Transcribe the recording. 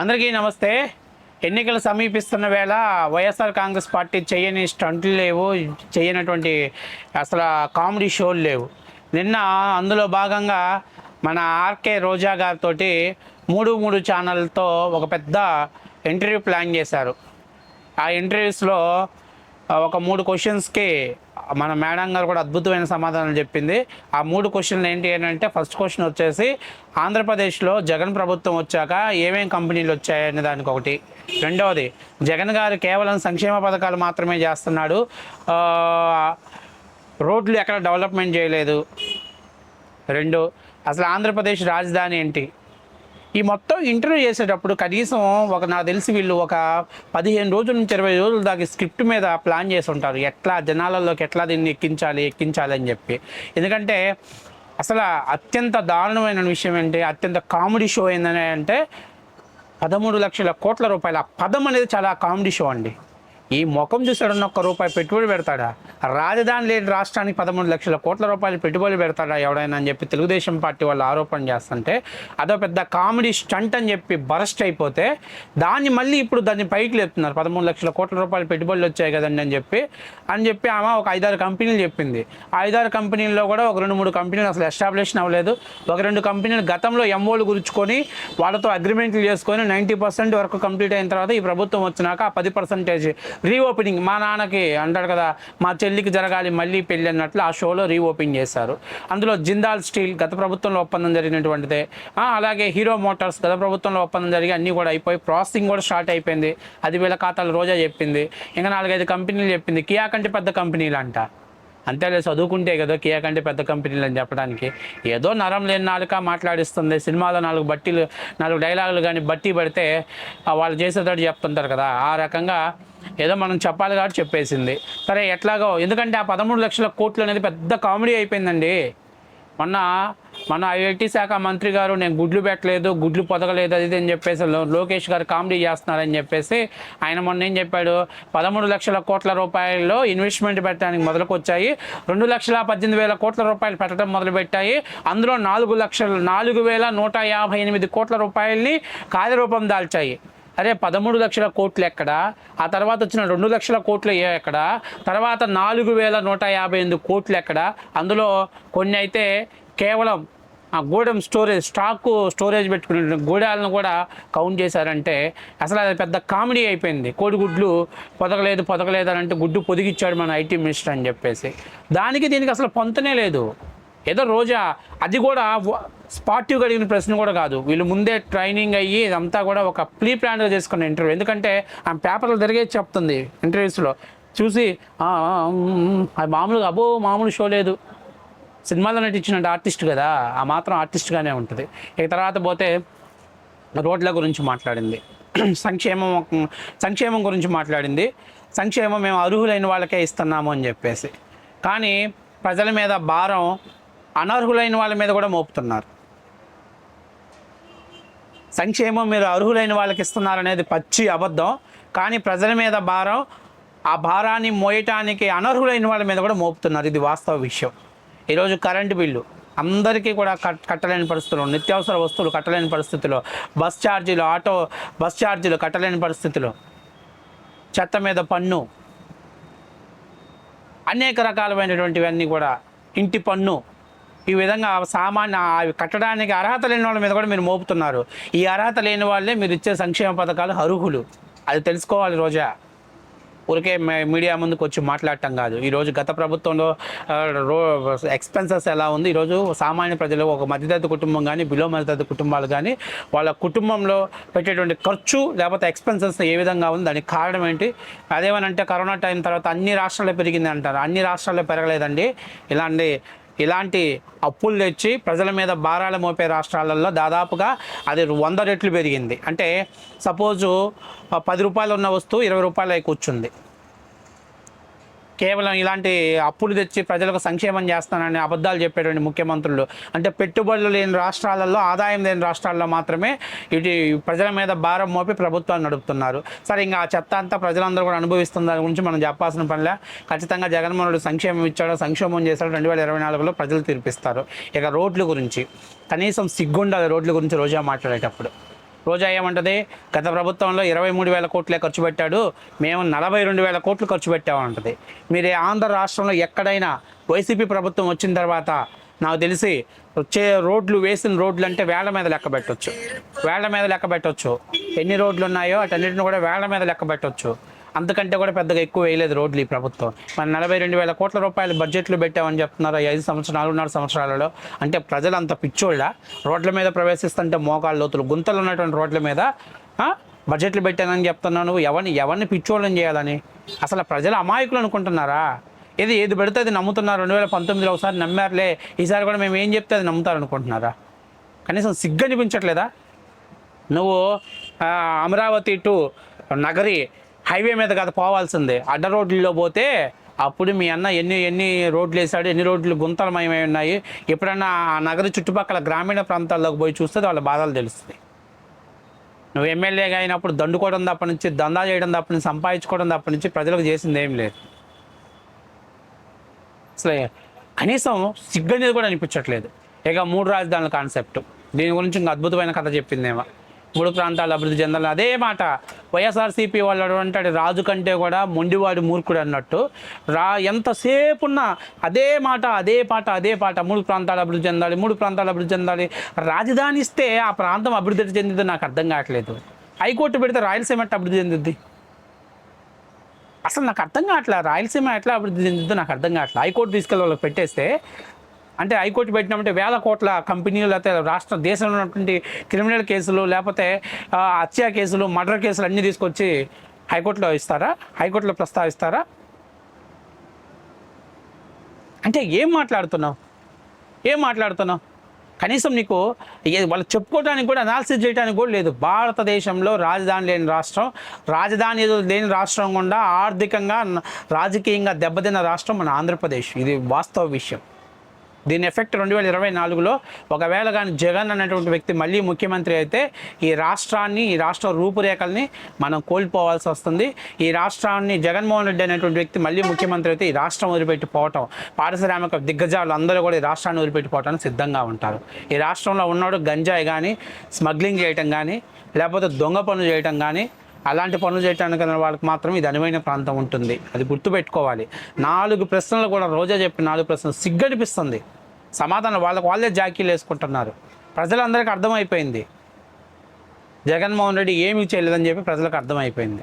అందరికీ నమస్తే. ఎన్నికలు సమీపిస్తున్న వేళ వైఎస్ఆర్ కాంగ్రెస్ పార్టీ చేయని స్టంట్లు లేవు చేయనటువంటి అసలు కామెడీ షోలు లేవు. నిన్న అందులో భాగంగా మన ఆర్కే రోజా గారితో మూడు మూడు ఛానల్తో ఒక పెద్ద ఇంటర్వ్యూ ప్లాన్ చేశారు. ఆ ఇంటర్వ్యూస్లో ఒక మూడు క్వశ్చన్స్కి మన మేడం గారు కూడా అద్భుతమైన సమాధానం చెప్పింది. ఆ మూడు క్వశ్చన్లు ఏంటి అంటే ఫస్ట్ క్వశ్చన్ వచ్చేసి ఆంధ్రప్రదేశ్లో జగన్ ప్రభుత్వం వచ్చాక ఏమేం కంపెనీలు వచ్చాయనే దానికి ఒకటి. రెండవది జగన్ గారు కేవలం సంక్షేమ పథకాలు మాత్రమే చేస్తున్నాడు. రోడ్లు ఎక్కడ డెవలప్మెంట్ చేయలేదు. రెండు అసలు ఆంధ్రప్రదేశ్ రాజధాని ఏంటి? ఈ మొత్తం ఇంటర్వ్యూ చేసేటప్పుడు కనీసం ఒక నాకు తెలిసి వీళ్ళు ఒక పదిహేను రోజుల నుంచి ఇరవై రోజుల దాకా స్క్రిప్ట్ మీద ప్లాన్ చేసి ఉంటారు. ఎట్లా జనాలలోకి ఎట్లా దీన్ని ఎక్కించాలి ఎక్కించాలి అని చెప్పి. ఎందుకంటే అసలు అత్యంత దారుణమైన విషయం ఏంటి? అత్యంత కామెడీ షో ఏంటని అంటే పదమూడు లక్షల కోట్ల రూపాయల. పదం అనేది చాలా కామెడీ షో అండి. ఈ ముఖం చూసాడన్న ఒక్క రూపాయి పెట్టుబడి పెడతాడా? రాజధాని లేని రాష్ట్రానికి పదమూడు లక్షల కోట్ల రూపాయలు పెట్టుబడి పెడతాడా ఎవడైనా అని చెప్పి తెలుగుదేశం పార్టీ వాళ్ళు ఆరోపణ చేస్తుంటే అదో పెద్ద కామెడీ స్టంట్ అని చెప్పి బరస్ట్ అయిపోతే దాన్ని మళ్ళీ ఇప్పుడు దాన్ని పైకి లేపుతున్నారు. పదమూడు లక్షల కోట్ల రూపాయలు పెట్టుబడులు వచ్చాయి కదండి అని చెప్పి అని చెప్పి ఆమె ఒక ఐదారు కంపెనీలు చెప్పింది. ఆ ఐదారు కంపెనీల్లో కూడా ఒక రెండు మూడు కంపెనీలు అసలు ఎస్టాబ్లిష్ అవ్వలేదు. ఒక రెండు కంపెనీలు గతంలో ఎంఓలు గురుచుకొని వాళ్ళతో అగ్రిమెంట్లు చేసుకొని నైంటీ పర్సెంట్ వరకు కంప్లీట్ అయిన తర్వాత ఈ ప్రభుత్వం వచ్చినాక ఆ పది పర్సెంటేజ్ రీఓపెనింగ్ మా నాన్నకి అంటాడు కదా మా చెల్లికి జరగాలి మళ్ళీ పెళ్ళి అన్నట్లు ఆ షోలో రీఓపెన్ చేశారు. అందులో జిందాల్ స్టీల్ గత ప్రభుత్వంలో ఒప్పందం జరిగినటువంటిదే. అలాగే హీరో మోటార్స్ గత ప్రభుత్వంలో ఒప్పందం జరిగి అన్నీ కూడా అయిపోయి ప్రాసెసింగ్ కూడా స్టార్ట్ అయిపోయింది. అది వీళ్ళ ఖాతాలు రోజా చెప్పింది. ఇంకా నాలుగైదు కంపెనీలు చెప్పింది. కియా కంటే పెద్ద కంపెనీలు అంట అంతేలే చదువుకుంటే కదా కియా కంటే పెద్ద కంపెనీలు అని చెప్పడానికి. ఏదో నరం లేని నాలుక మాట్లాడిస్తుంది సినిమాలో నాలుగు బట్టీలు నాలుగు డైలాగులు కానీ బట్టి పడితే వాళ్ళు చేసేటట్టు చెప్తుంటారు కదా. ఆ రకంగా ఏదో మనం చెప్పాలి కాబట్టి చెప్పేసింది. సరే ఎట్లాగో? ఎందుకంటే ఆ పదమూడు లక్షల కోట్లు అనేది పెద్ద కామెడీ అయిపోయిందండి. మొన్న మన ఐఐటి శాఖ మంత్రి గారు నేను గుడ్లు పెట్టలేదు గుడ్లు పొదగలేదు అది అని చెప్పేసి లో- లోకేష్ గారు కామెడీ చేస్తున్నారని చెప్పేసి ఆయన మొన్న ఏం చెప్పాడు? పదమూడు లక్షల కోట్ల రూపాయల్లో ఇన్వెస్ట్మెంట్ పెట్టడానికి మొదలుకొచ్చాయి. రెండు లక్షల పద్దెనిమిది వేల కోట్ల రూపాయలు పెట్టడం మొదలుపెట్టాయి. అందులో నాలుగు లక్షల నాలుగు వేల నూట యాభై ఎనిమిది కోట్ల రూపాయలని కార్యరూపం దాల్చాయి. అరే పదమూడు లక్షల కోట్లు ఎక్కడ? ఆ తర్వాత వచ్చిన రెండు లక్షల కోట్లు ఏ ఎక్కడ? తర్వాత నాలుగు వేల నూట యాభై ఎనిమిది కోట్లు ఎక్కడ? అందులో కొన్ని అయితే కేవలం ఆ గూడెం స్టోరేజ్ స్టాక్ స్టోరేజ్ పెట్టుకునే గూడాలను కూడా కౌంట్ చేశారంటే అసలు అది పెద్ద కామెడీ అయిపోయింది. కోడిగుడ్లు పొదగలేదు పొదగలేదు అని అంటే గుడ్డు పొదిగిచ్చాడు మన ఐటీ మినిస్టర్ అని చెప్పేసి. దానికి దీనికి అసలు పొంతనే లేదు. ఏదో రోజా అది కూడా స్పాటివ్గా అడిగిన ప్రశ్న కూడా కాదు. వీళ్ళు ముందే ట్రైనింగ్ అయ్యి ఇదంతా కూడా ఒక ప్రీ ప్లాన్గా చేసుకున్న ఇంటర్వ్యూ. ఎందుకంటే ఆ పేపర్లు తిరిగే చెప్తుంది ఇంటర్వ్యూస్లో. చూసి అది మామూలుగా అబో మామూలు షో లేదు. సినిమాలో నటించిన ఆర్టిస్ట్ కదా ఆ మాత్రం ఆర్టిస్ట్గానే ఉంటుంది. ఇక తర్వాత పోతే రోడ్ల గురించి మాట్లాడింది. సంక్షేమం సంక్షేమం గురించి మాట్లాడింది. సంక్షేమం మేము అర్హులైన వాళ్ళకే ఇస్తున్నాము అని చెప్పేసి. కానీ ప్రజల మీద భారం అనర్హులైన వాళ్ళ మీద కూడా మోపుతున్నారు. సంక్షేమం మీరు అర్హులైన వాళ్ళకి ఇస్తున్నారనేది పచ్చి అబద్ధం. కానీ ప్రజల మీద భారం ఆ భారాన్ని మోయటానికి అనర్హులైన వాళ్ళ మీద కూడా మోపుతున్నారు. ఇది వాస్తవ విషయం. ఈరోజు కరెంటు బిల్లు. అందరికీ కూడా కట్టలేని పరిస్థితులు నిత్యావసర వస్తువులు కట్టలేని పరిస్థితిలో బస్ ఛార్జీలు ఆటో బస్ ఛార్జీలు కట్టలేని పరిస్థితిలో చెత్త మీద పన్ను. అనేక రకాలమైనటువంటివన్నీ కూడా ఇంటి పన్ను. ఈ విధంగా సామాన్య అవి కట్టడానికి అర్హత లేని వాళ్ళ మీద కూడా మీరు మోపుతున్నారు. ఈ అర్హత లేని వాళ్ళే మీరు ఇచ్చే సంక్షేమ పథకాలు అర్హులు. అది తెలుసుకోవాలి రోజా. ఊరికే మీడియా ముందుకు వచ్చి మాట్లాడటం కాదు. ఈరోజు గత ప్రభుత్వంలో రో ఎక్స్పెన్సెస్ ఎలా ఉంది? ఈరోజు సామాన్య ప్రజలు ఒక మధ్యతరగతి కుటుంబం కానీ బిలో మధ్యతరగతి కుటుంబాలు కానీ వాళ్ళ కుటుంబంలో పెట్టేటువంటి ఖర్చు లేకపోతే ఎక్స్పెన్సెస్ ఏ విధంగా ఉంది? దానికి కారణం ఏంటి? అదేమనంటే కరోనా టైం తర్వాత అన్ని రాష్ట్రాల్లో పెరిగింది అంటారు అన్ని రాష్ట్రాల్లో పెరగలేదండి. ఇలాంటి ఇలాంటి అప్పులు తెచ్చి ప్రజల మీద భారాలు మోపే రాష్ట్రాలలో దాదాపుగా అది వంద రెట్లు పెరిగింది. అంటే సపోజు పది రూపాయలు ఉన్న వస్తువు ఇరవై రూపాయలు అయి కూర్చుంది. కేవలం ఇలాంటి అప్పులు తెచ్చి ప్రజలకు సంక్షేమం చేస్తానని అబద్ధాలు చెప్పేటువంటి ముఖ్యమంత్రులు. అంటే పెట్టుబడులు లేని రాష్ట్రాలలో ఆదాయం లేని రాష్ట్రాల్లో మాత్రమే ఇటు ప్రజల మీద భారం మోపి ప్రభుత్వాలు నడుపుతున్నారు. సరే ఇంకా ఆ చెత్త అంతా ప్రజలందరూ కూడా అనుభవిస్తున్న దాని గురించి మనం చెప్పాల్సిన పనిలే ఖచ్చితంగా జగన్మోహన్ రెడ్డి సంక్షేమం ఇచ్చాడు సంక్షేమం చేశాడు రెండు వేల ఇరవై నాలుగులో ప్రజలు తీర్పిస్తారు. ఇక రోడ్ల గురించి. కనీసం సిగ్గుండాలి రోడ్ల గురించి రోజా మాట్లాడేటప్పుడు. రోజా ఏమంటది? గత ప్రభుత్వంలో ఇరవై మూడు వేల కోట్లే ఖర్చు పెట్టాడు మేము నలభై రెండు వేల కోట్లు ఖర్చు పెట్టామంటది. మీరు ఆంధ్ర రాష్ట్రంలో ఎక్కడైనా వైసీపీ ప్రభుత్వం వచ్చిన తర్వాత నాకు తెలిసి వచ్చే రోడ్లు వేసిన రోడ్లు అంటే వేళ్ళ మీద లెక్క పెట్టవచ్చు వేళ్ళ మీద లెక్క పెట్టవచ్చు ఎన్ని రోడ్లు ఉన్నాయో అటన్నిటిని కూడా వేళ్ళ మీద లెక్క పెట్టవచ్చు అంతకంటే కూడా పెద్దగా ఎక్కువ వేయలేదు రోడ్లు ఈ ప్రభుత్వం. మన నలభై రెండు వేల కోట్ల రూపాయలు బడ్జెట్లు పెట్టామని చెప్తున్నారు ఐదు సంవత్సరాలు నాలుగున్నర సంవత్సరాలలో. అంటే ప్రజలు అంత పిచ్చోళ్ళ? రోడ్ల మీద ప్రవేశిస్తుంటే మోకాళ్ళ లోతులు గుంతలు ఉన్నటువంటి రోడ్ల మీద బడ్జెట్లు పెట్టానని చెప్తున్నాను. నువ్వు ఎవరిని ఎవరిని పిచ్చోళ్ళని చేయాలని? అసలు ప్రజలు అమాయకులు అనుకుంటున్నారా? ఏది ఏది పెడితే అది నమ్ముతున్నారు. రెండు వేల పంతొమ్మిదిలో ఒకసారి నమ్మారులే. ఈసారి కూడా మేము ఏం చెప్తే అది నమ్ముతారు అనుకుంటున్నారా కనీసం సిగ్గు అనిపించట్లేదా నువ్వు అమరావతి టు నగరి హైవే మీద కదా పోవాల్సిందే. అడ్డ రోడ్లలో పోతే అప్పుడు మీ అన్న ఎన్ని ఎన్ని రోడ్లు వేసాడు ఎన్ని రోడ్లు గుంతలమయమై ఉన్నాయి. ఎప్పుడన్నా ఆ నగర చుట్టుపక్కల గ్రామీణ ప్రాంతాల్లోకి పోయి చూస్తే వాళ్ళ బాధలు తెలుస్తుంది నువ్వు ఎమ్మెల్యేగా అయినప్పుడు దండుకోవడం తప్ప నుంచి దందా చేయడం తప్ప నుంచి సంపాదించుకోవడం తప్ప నుంచి ప్రజలకు చేసింది ఏం లేదు. అసలు కనీసం సిగ్గు అనేది కూడా అనిపించట్లేదు. ఇక మూడు రాజధానుల కాన్సెప్ట్. దీని గురించి ఇంకా అద్భుతమైన కథ చెప్పిందేమో. మూడు ప్రాంతాలు అభివృద్ధి చెందాలి అదే మాట వైఎస్ఆర్సీపీ వాళ్ళు అంటాడు. రాజు కంటే కూడా మొండివాడు మూర్ఖుడు అన్నట్టు. రా ఎంతసేపు ఉన్నా అదే మాట అదే పాట అదే పాట మూడు ప్రాంతాలు అభివృద్ధి చెందాలి మూడు ప్రాంతాలు అభివృద్ధి చెందాలి. రాజధాని ఇస్తే ఆ ప్రాంతం అభివృద్ధి చెందిందో నాకు అర్థం కావట్లేదు. హైకోర్టు పెడితే రాయలసీమ అభివృద్ధి చెందిద్ది? అసలు నాకు అర్థం కావట్లేదు రాయలసీమ ఎట్లా అభివృద్ధి చెందుతుందో నాకు అర్థం కావట్లే. హైకోర్టు తీసుకెళ్ళి వాళ్ళకి పెట్టేస్తే అంటే హైకోర్టు పెట్టినామంటే వేల కోట్ల కంపెనీలు లేకపోతే రాష్ట్ర దేశంలో ఉన్నటువంటి క్రిమినల్ కేసులు లేకపోతే ఆ, హత్య కేసులు మర్డర్ కేసులు అన్నీ తీసుకొచ్చి హైకోర్టులో ఇస్తారా? హైకోర్టులో ప్రస్తావిస్తారా? అంటే ఏం మాట్లాడుతున్నావు? ఏం మాట్లాడుతున్నావు? కనీసం నీకు వాళ్ళు చెప్పుకోవడానికి కూడా అనాలిసిస్ చేయడానికి కూడా లేదు. భారతదేశంలో రాజధాని లేని రాష్ట్రం రాజధాని లేని రాష్ట్రం గుండా ఆర్థికంగా రాజకీయంగా దెబ్బతిన్న రాష్ట్రం మన ఆంధ్రప్రదేశ్. ఇది వాస్తవ విషయం. దీని ఎఫెక్ట్ రెండు వేల ఇరవై నాలుగులో ఒకవేళ కానీ జగన్ అనేటువంటి వ్యక్తి మళ్ళీ ముఖ్యమంత్రి అయితే ఈ రాష్ట్రాన్ని ఈ రాష్ట్ర రూపురేఖల్ని మనం కోల్పోవాల్సి వస్తుంది. ఈ రాష్ట్రాన్ని జగన్మోహన్ రెడ్డి అనేటువంటి వ్యక్తి మళ్ళీ ముఖ్యమంత్రి అయితే ఈ రాష్ట్రం వదిలిపెట్టిపోవటం పారిశ్రామిక దిగ్గజాలు అందరూ కూడా ఈ రాష్ట్రాన్ని వదిలిపెట్టిపోవటానికి సిద్ధంగా ఉంటారు. ఈ రాష్ట్రంలో ఉన్నాడు గంజాయి కానీ స్మగ్లింగ్ చేయటం కానీ లేకపోతే దొంగ పనులు చేయటం కానీ అలాంటి పనులు చేయడానికి వాళ్ళకి మాత్రం ఇది అనువైన ప్రాంతం ఉంటుంది. అది గుర్తుపెట్టుకోవాలి. నాలుగు ప్రశ్నలు కూడా రోజా చెప్పిన నాలుగు ప్రశ్నలు సిగ్గనిపిస్తుంది. సమాధానం వాళ్ళకు వాళ్ళే జాకీలు వేసుకుంటున్నారు. ప్రజలందరికీ అర్థమైపోయింది. జగన్మోహన్ రెడ్డి ఏమీ చేయలేదని చెప్పి ప్రజలకు అర్థమైపోయింది.